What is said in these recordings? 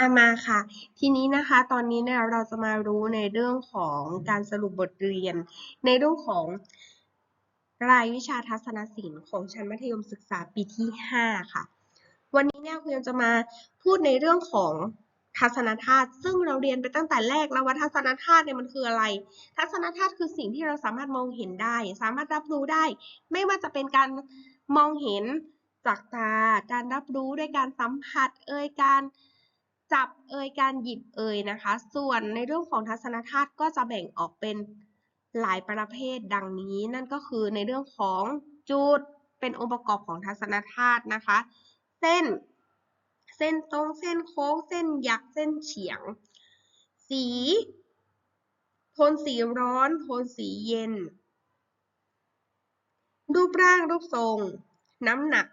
อามาค่ะ ทีนี้นะคะตอนนี้เนี่ยเราจะมารู้ในเรื่องของการสรุปบทเรียน ในเรื่องของรายวิชาทัศนศิลป์ของชั้นมัธยมศึกษาปีที่ 5 ค่ะ วันนี้เนี่ยคุณจะมาพูดในเรื่องของทัศนธาตุซึ่งเราเรียนไปตั้งแต่แรกแล้วว่าทัศนธาตุเนี่ยมันคืออะไร ทัศนธาตุคือสิ่งที่เราสามารถมองเห็นได้ สามารถรับรู้ได้ ไม่ว่าจะเป็นการมองเห็นจากตา การรับรู้ด้วยการสัมผัส เอ่ยการ จับเอ่ยการหยิบเอ่ยนะคะ ส่วนในเรื่องของทัศนธาตุก็จะแบ่งออกเป็นหลายประเภทดังนี้ นั่นก็คือในเรื่องของจุดเป็นองค์ประกอบของทัศนธาตุนะคะ เส้น เส้นตรงเส้นโค้ง เส้นหยักเส้นเฉียง สีโทนสีร้อนโทนสีเย็น รูปร่างรูปทรง น้ำหนัก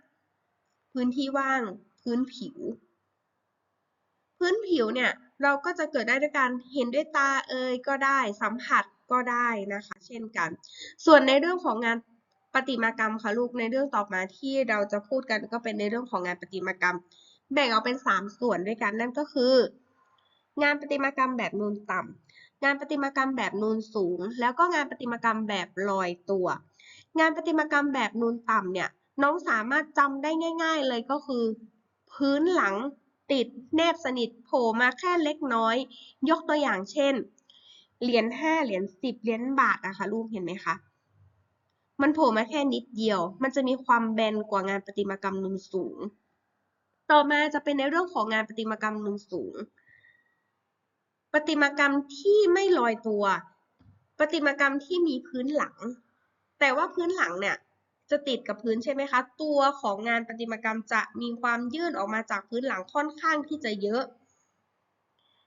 พื้นที่ว่าง พื้นผิว พื้นผิวเนี่ยเราก็จะเกิดได้ด้วยการเห็นด้วยตาเอ่ยก็ได้สัมผัสก็ได้นะคะ เช่นกัน ส่วนในเรื่องของงานประติมากรรมค่ะลูกในเรื่องต่อมาที่เราจะพูดกันก็เป็นในเรื่องของงานประติมากรรม แบ่งออกเป็น 3 ส่วนด้วยกันนั่นก็คือ งานประติมากรรมแบบนูนต่ำงานประติมากรรมแบบนูนสูง แล้วก็งานประติมากรรมแบบลอยตัว งานประติมากรรมแบบนูนต่ำเนี่ยน้องสามารถจำได้ง่าย ๆ เลยก็คือ พื้นหลัง ติดแนบสนิทโผล่มาแค่เล็กน้อย ยกตัวอย่างเช่น เหรียญห้าเหรียญสิบเหรียญบาทอะค่ะลูกเห็นไหมคะมันโผล่มาแค่นิดเดียว มันจะมีความแบนกว่างานประติมากรรมนูนสูง ต่อมาจะเป็นในเรื่องของงานประติมากรรมนูนสูง ประติมากรรมที่ไม่ลอยตัว ประติมากรรมที่มีพื้นหลัง แต่ว่าพื้นหลังเนี่ย จะติดกับพื้นใช่ไหมคะ ตัวของงานประติมากรรมจะมีความยื่นออกมาจากพื้นหลังค่อนข้างที่จะเยอะ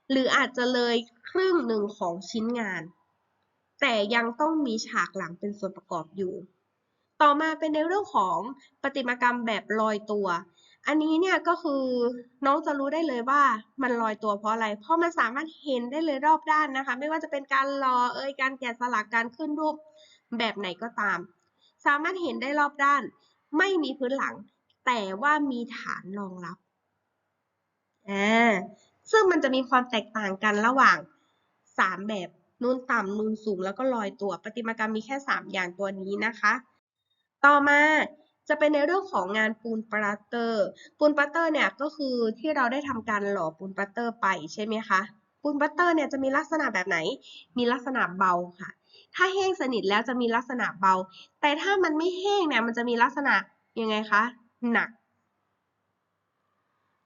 หรืออาจจะเลยครึ่งหนึ่งของชิ้นงาน แต่ยังต้องมีฉากหลังเป็นส่วนประกอบอยู่ ต่อมาเป็นในเรื่องของประติมากรรมแบบลอยตัว อันนี้เนี่ยก็คือน้องจะรู้ได้เลยว่ามันลอยตัวเพราะอะไร เพราะมันสามารถเห็นได้เลยรอบด้านนะคะ ไม่ว่าจะเป็นการรอเอ่ยการแกะสลักการขึ้นรูปแบบไหนก็ตาม สามารถเห็นได้รอบด้าน ไม่มีพื้นหลัง แต่ว่ามีฐานรองรับอ่าซึ่งมันจะมีความแตกต่างกันระหว่าง 3 แบบนูนต่ำนูนสูงแล้วก็ลอยตัวประติมากรรมมีแค่ 3 อย่างตัวนี้นะคะ ต่อมาจะเป็นในเรื่องของงานปูนปราเตอร์ ปูนปราเตอร์เนี่ยก็คือที่เราได้ทำการหล่อปูนปราเตอร์ไปใช่ไหมคะ ปูนปราเตอร์เนี่ยจะมีลักษณะแบบไหน มีลักษณะเบาค่ะ ถ้าแห้งสนิทแล้วจะมีลักษณะเบา แต่ถ้ามันไม่แห้งเนี่ยมันจะมีลักษณะยังไงคะ หนัก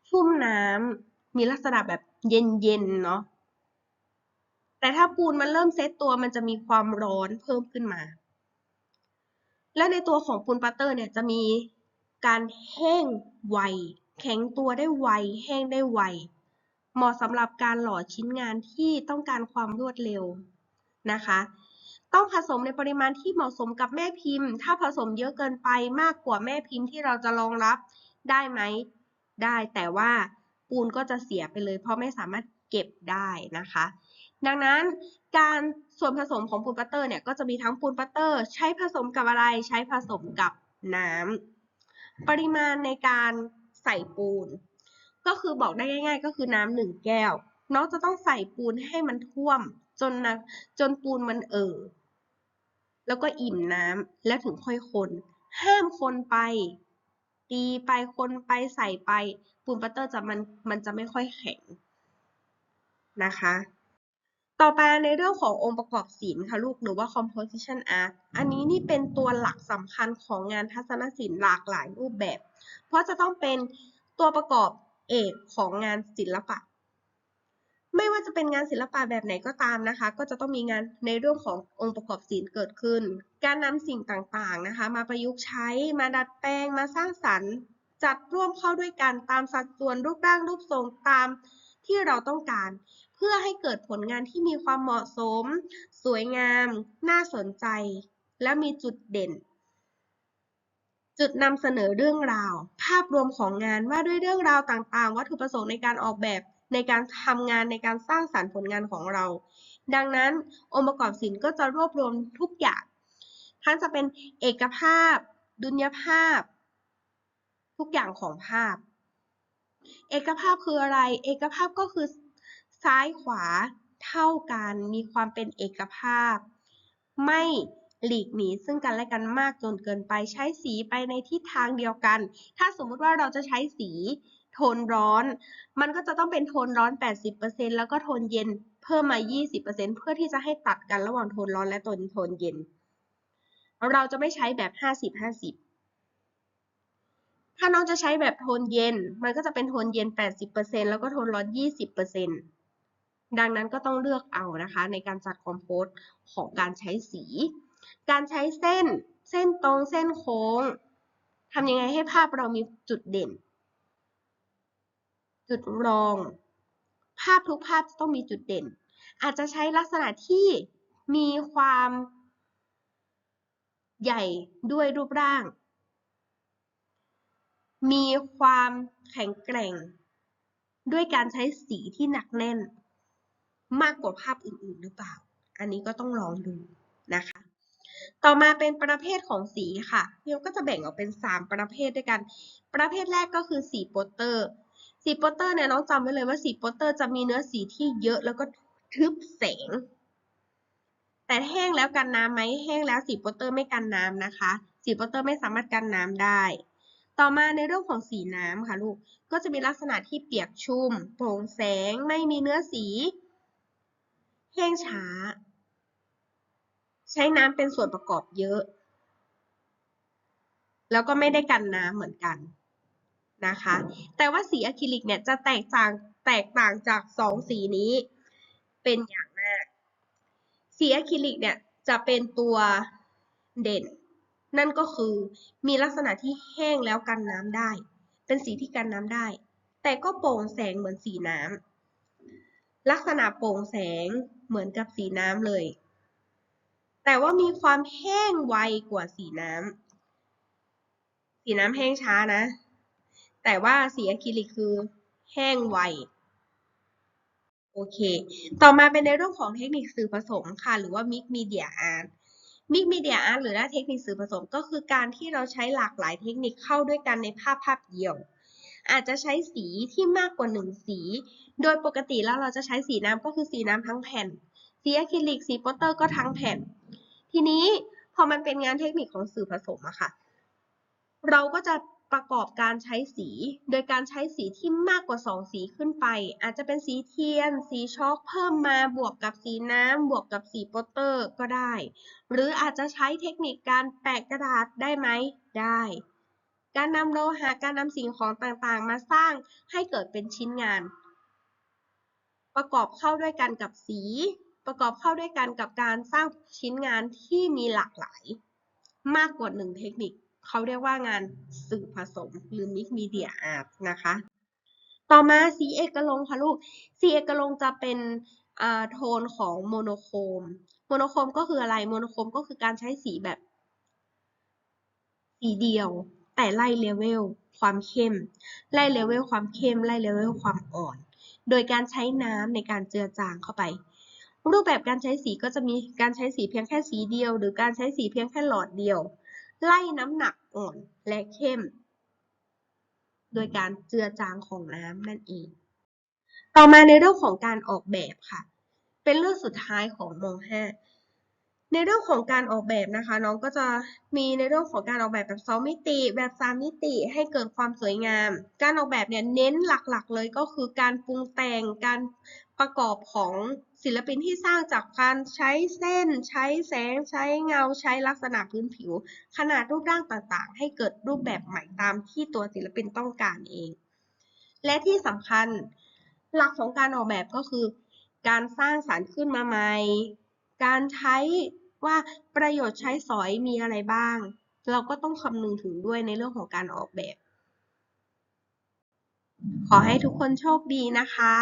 ชุ่มน้ำมีลักษณะแบบเย็นๆเนาะ แต่ถ้าปูนมันเริ่มเซตตัวมันจะมีความร้อนเพิ่มขึ้นมา และในตัวของปูนปัตเตอร์เนี่ยจะมีการแห้งไว แข็งตัวได้ไว แห้งได้ไว เหมาะสำหรับการหล่อชิ้นงานที่ต้องการความรวดเร็วนะคะ ต้องผสมในปริมาณที่เหมาะสมกับแม่พิมพ์ ถ้าผสมเยอะเกินไปมากกว่าแม่พิมพ์ที่เราจะรองรับได้ไหม ได้แต่ว่าปูนก็จะเสียไปเลย เพราะไม่สามารถเก็บได้นะคะ ดังนั้นการส่วนผสมของปูนปัตเตอร์เนี่ยก็จะมีทั้งปูนปัตเตอร์ ใช้ผสมกับอะไร ใช้ผสมกับน้ำปริมาณในการใส่ปูน ก็คือบอกได้ง่าย ๆ ก็คือน้ำหนึ่งแก้วน้องจะต้องใส่ปูนให้มันท่วมจนนะจนปูนมันเอ่อ แล้วก็อิ่มน้ำแล้วถึงค่อยคน ห้ามคนไป ตีไปคนไปใส่ไปปูนปัตเตอร์จะมันมันจะไม่ค่อยแข็งนะคะ ต่อไปในเรื่องขององค์ประกอบศิลป์ค่ะลูกหรือว่า composition art อันนี้นี่เป็นตัวหลักสำคัญของงานทัศนศิลป์หลากหลายรูปแบบ เพราะจะต้องเป็นตัวประกอบเอกของงานศิลปะ ไม่ว่าจะเป็นงานศิลปะแบบไหนก็ตามนะคะ ก็จะต้องมีงานในเรื่องขององค์ประกอบศิลป์เกิดขึ้น การนำสิ่งต่างๆนะคะ มาประยุกต์ใช้มาดัดแปลงมาสร้างสรรค์ จัดร่วมเข้าด้วยกันตามสัดส่วนรูปร่างรูปทรงตามที่เราต้องการ เพื่อให้เกิดผลงานที่มีความเหมาะสม สวยงาม น่าสนใจ และมีจุดเด่น จุดนำเสนอเรื่องราว ภาพรวมของงานว่าด้วยเรื่องราวต่างๆ วัตถุประสงค์ในการออกแบบ ในการทำงานในการสร้างสรรค์ผลงานของเรา ดังนั้นองค์ประกอบศิลป์ก็จะรวบรวมทุกอย่าง ทั้งจะเป็นเอกภาพ ดุลยภาพ ทุกอย่างของภาพ เอกภาพคืออะไร เอกภาพก็คือซ้ายขวาเท่ากัน มีความเป็นเอกภาพ ไม่หลีกหนีซึ่งกันและกันมากจนเกินไปใช้สีไปในทิศทางเดียวกัน ถ้าสมมุติว่าเราจะใช้สี โทนร้อน มันก็จะต้องเป็นโทนร้อน 80%แล้วก็โทนเย็นเพิ่มมา 20%เพื่อที่จะให้ตัดกันระหว่างโทนร้อนและโทนโทนเย็น เราจะไม่ใช้แบบ 50-50ถ้าน้องจะใช้แบบโทนเย็น มันก็จะเป็นโทนเย็น 80%แล้วก็โทนร้อน 20%ดังนั้นก็ต้องเลือกเอานะคะ ในการจัดคอมโพสของการใช้สี การใช้เส้น เส้นตรง เส้นโค้ง ทำยังไงให้ภาพเรามีจุดเด่น จุดรอง ภาพทุกภาพจะต้องมีจุดเด่น อาจจะใช้ลักษณะที่มีความใหญ่ด้วยรูปร่าง มีความแข็งแกร่ง ด้วยการใช้สีที่หนักแน่น มากกว่าภาพอื่นๆหรือเปล่า อันนี้ก็ต้องลองดูนะคะ ต่อมาเป็นประเภทของสีค่ะพี่ยกก็จะแบ่งออกเป็น 3 ประเภทด้วยกัน ประเภทแรกก็คือสีโปสเตอร์ สีโปสเตอร์เนี่ยน้องจำไว้เลยว่าสีโปสเตอร์จะมีเนื้อสีที่เยอะแล้วก็ทึบแสง แต่แห้งแล้วกันน้ำไหมแห้งแล้วสีโปสเตอร์ไม่กันน้ำนะคะ สีโปสเตอร์ไม่สามารถกันน้ำได้ ต่อมาในเรื่องของสีน้ำค่ะลูกก็จะมีลักษณะที่เปียกชุ่ม โปร่งแสงไม่มีเนื้อสี แห้งช้า ใช้น้ำเป็นส่วนประกอบเยอะ แล้วก็ไม่ได้กันน้ำเหมือนกัน นะคะ แต่ว่าสีอะคริลิกเนี่ยจะแตกต่างแตกต่างจากสองสีนี้เป็นอย่างมาก สีอะคริลิกเนี่ยจะเป็นตัวเด่น นั่นก็คือมีลักษณะที่แห้งแล้วกันน้ำได้ เป็นสีที่กันน้ำได้ แต่ก็โปร่งแสงเหมือนสีน้ำลักษณะโปร่งแสงเหมือนกับสีน้ำเลย แต่ว่ามีความแห้งไวกว่าสีน้ำสีน้ำแห้งช้านะ แต่ว่าสีอะคริลิกคือแห้งไวโอเค ต่อมาเป็นในเรื่องของเทคนิคสื่อผสมค่ะ หรือว่า Mix Media Art Mix Media Art หรือว่าเทคนิคสื่อผสมก็คือการที่เราใช้หลากหลายเทคนิคเข้าด้วยกันในภาพภาพเดียว อาจจะใช้สีที่มากกว่าหนึ่งสี โดยปกติแล้วเราจะใช้สีน้ำก็คือสีน้ำทั้งแผ่น สีอะคริลิก สีโปสเตอร์ก็ทั้งแผ่น ทีนี้พอมันเป็นงานเทคนิคของสื่อผสมอะค่ะ เราก็จะ ประกอบการใช้สี โดยการใช้สีที่มากกว่า 2 สีขึ้นไป อาจจะเป็นสีเทียน สีช็อกเพิ่มมาบวกกับสีน้ำบวกกับสีโปสเตอร์ก็ได้ หรืออาจจะใช้เทคนิคการแปะกระดาษได้ไหมได้ การนำโลหะการนำสิ่งของต่างๆ มาสร้างให้เกิดเป็นชิ้นงาน ประกอบเข้าด้วยกันกับสี ประกอบเข้าด้วยกันกับการสร้างชิ้นงานที่มีหลากหลาย มากกว่าหนึ่งเทคนิค เขาเรียกว่างานสื่อผสมหรือ Mix Media Art นะคะ ต่อมาสีเอกลงค์ค่ะลูกสีเอกลงค์จะเป็นโทนของโมโนโครม โมโนโครมก็คืออะไรโมโนโครมก็คือการใช้สีแบบสีเดียวแต่ไล่เลเวลความเข้ม ไล่เลเวลความเข้ม ไล่เลเวลความอ่อน โดยการใช้น้ำในการเจือจางเข้าไป รูปแบบการใช้สีก็จะมีการใช้สีเพียงแค่สีเดียว หรือการใช้สีเพียงแค่หลอดเดียว ไล่น้ำหนักอ่อนและเข้ม โดยการเจือจางของน้ำนั่นเอง ต่อมาในเรื่องของการออกแบบค่ะ เป็นเรื่องสุดท้ายของม .5 ในเรื่องของการออกแบบนะคะ น้องก็จะมีในเรื่องของการออกแบบแบบ2มิติ แบบ3มิติให้เกิดความสวยงาม การออกแบบเนี่ยเน้นหลักๆ เลยก็คือการปรุงแต่งการ ประกอบของศิลปินที่สร้างจากการใช้เส้น ใช้แสง ใช้เงา ใช้ลักษณะพื้นผิว ขนาดรูปร่างต่างๆ ให้เกิดรูปแบบใหม่ตามที่ตัวศิลปินต้องการเอง และที่สำคัญหลักของการออกแบบก็คือ การสร้างสรรค์ขึ้นมาใหม่ การใช้ว่าประโยชน์ใช้สอยมีอะไรบ้าง เราก็ต้องคำนึงถึงด้วยในเรื่องของการออกแบบ ขอให้ทุกคนโชคดีนะคะ